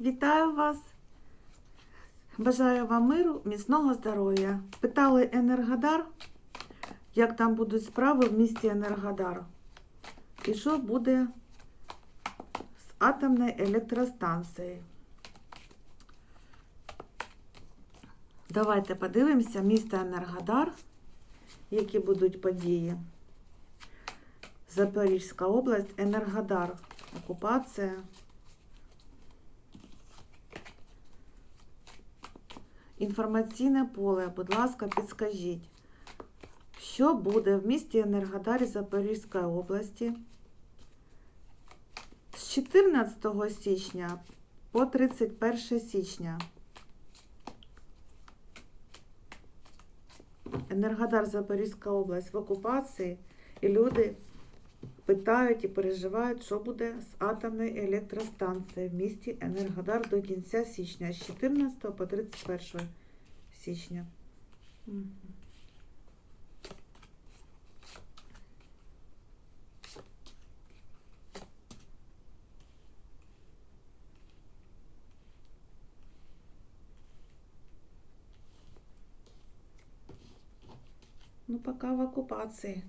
Вітаю вас! Бажаю вам миру, міцного здоров'я. Питали Енергодар, як там будуть справи в місті Енергодар. І що буде з атомною електростанцією. Давайте подивимося місто Енергодар, які будуть події. Запорізька область, Енергодар, окупація. Інформаційне поле, будь ласка, підскажіть, що буде в місті Енергодарі Запорізької області з 14 січня по 31 січня. Енергодар Запорізька область в окупації, і люди питають і переживають, що буде з атомною електростанцією в місті Енергодар до кінця січня, з 14 по 31 січня. Ну, пока в оккупации.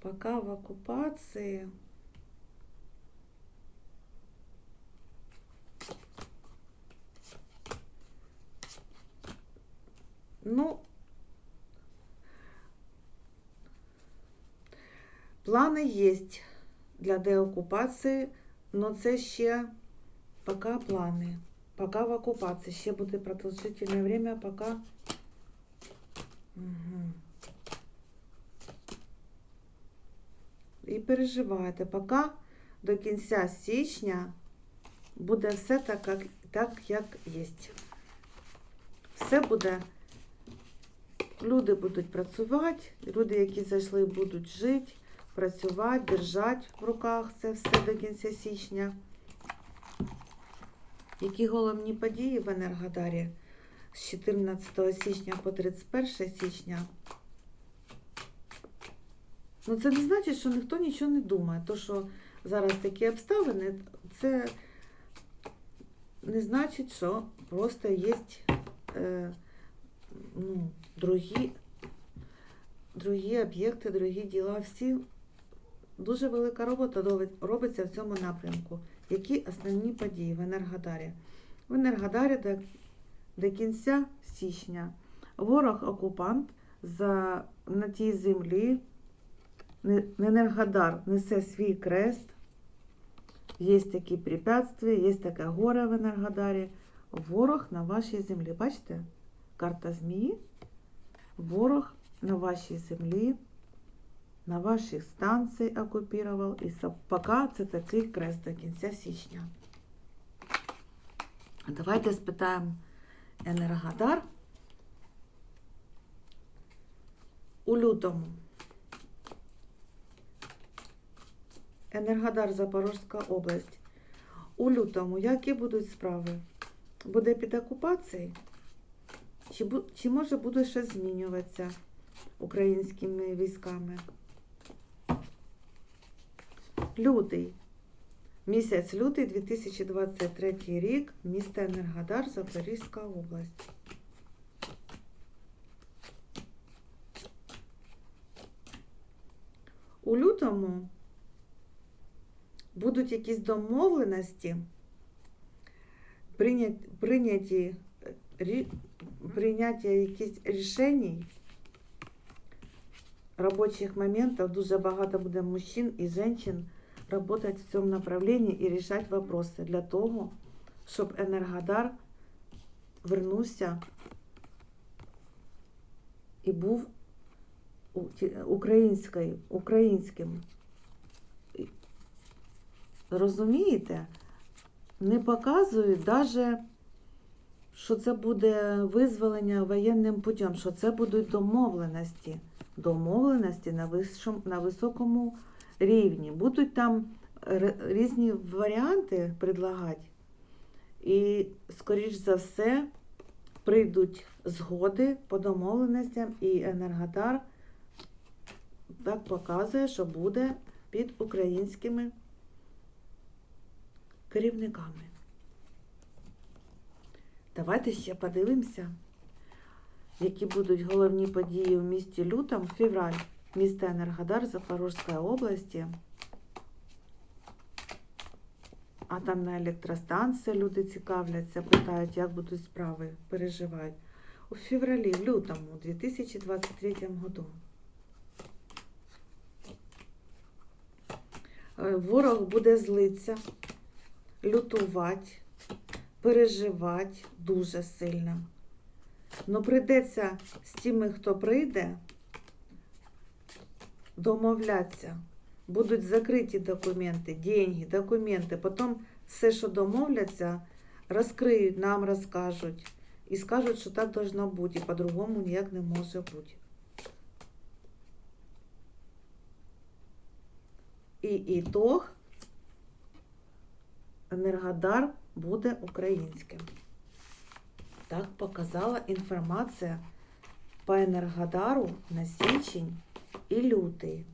Пока в оккупации. Ну, плани є для деокупації, але це ще поки плани. Пока в оккупации. Ще буде продовжительне время, пока. Угу. І переживайте, поки до кінця січня буде все так, як, так, як є. Все буде. Люди будуть працювати, люди, які зайшли, будуть жити, працювати, держати в руках це все до кінця січня. Які головні події в Енергодарі з 14 січня по 31 січня? Ну, це не значить, що ніхто нічого не думає. То, що зараз такі обставини, це не значить, що просто є е, ну, другі, другі об'єкти, другі діла. Всі дуже велика робота робиться в цьому напрямку. Які основні події в Енергодарі? В Енергодарі до, до кінця січня ворог-окупант за, на тій землі, Енергодар несе свій крест, є такі препятствия, є таке горе в Енергодарі. Ворог на вашій землі. Бачите? Карта змії. Ворог на вашій землі на ваших станцій окупував. І поки це такий крест до кінця січня. Давайте спитаємо Енергодар у лютому. Енергодар Запорізька область. У лютому які будуть справи? Буде під окупацією? Чи, чи може буде щось змінюватися українськими військами? Лютий. Місяць лютий 2023 рік, місто Енергодар, Запорізька область. У лютому будуть якісь домовленості, прийняті, прийняття якихось рішень, робочих моментів, дуже багато буде мужчин і жінок работать в цьому направлении і рішати вопроси для того, щоб Енергодар вернувся і був українським. Розумієте? Не показують навіть, що це буде визволення воєнним путем, що це будуть домовленості. Домовленості на, висшому, на високому рівні. Будуть там різні варіанти предлагати. І, скоріш за все, прийдуть згоди по домовленостям, і Енергодар так показує, що буде під українськими керівниками. Давайте ще подивимося, які будуть головні події в місті Лютом, февраль, місто Енергодар Запорізької області. Атомна електростанція, люди цікавляться, питають, як будуть справи, переживають. У февралі, в лютому 2023 году. Е, Ворог буде злитися, лютувати, переживати дуже сильно. Ну, прийдеться з тими, хто прийде, домовлятися. Будуть закриті документи, деньги, документи. Потім все, що домовляться, розкриють, нам розкажуть. І скажуть, що так должно бути, і по-другому ніяк не може бути. І ітог Енергодар буде українським. Так показала інформація по Енергодару на січень і лютий.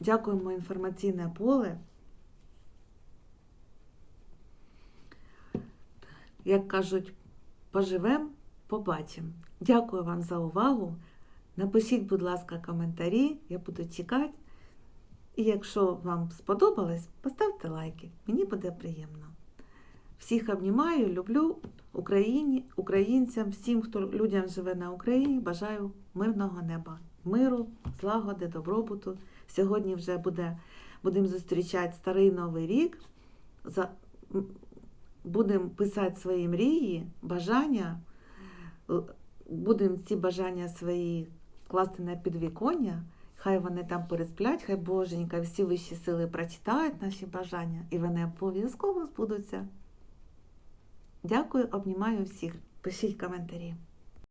Дякуємо інформаційне поле. Як кажуть, поживемо, побачимо. Дякую вам за увагу. Напишіть, будь ласка, коментарі, я буду чекати. І якщо вам сподобалось, поставте лайки. Мені буде приємно. Всіх обнімаю, люблю Україні, українцям, всім, хто людям живе на Україні, бажаю мирного неба, миру, злагоди, добробуту. Сьогодні вже буде, будемо зустрічати старий новий рік. За, будемо писати свої мрії, бажання. Будемо ці бажання свої класти на підвіконня. Хай вони там пересплять, хай Боженька, всі вищі сили прочитають наші бажання, і вони обов'язково збудуться. Дякую, обнімаю всіх. Пишіть коментарі.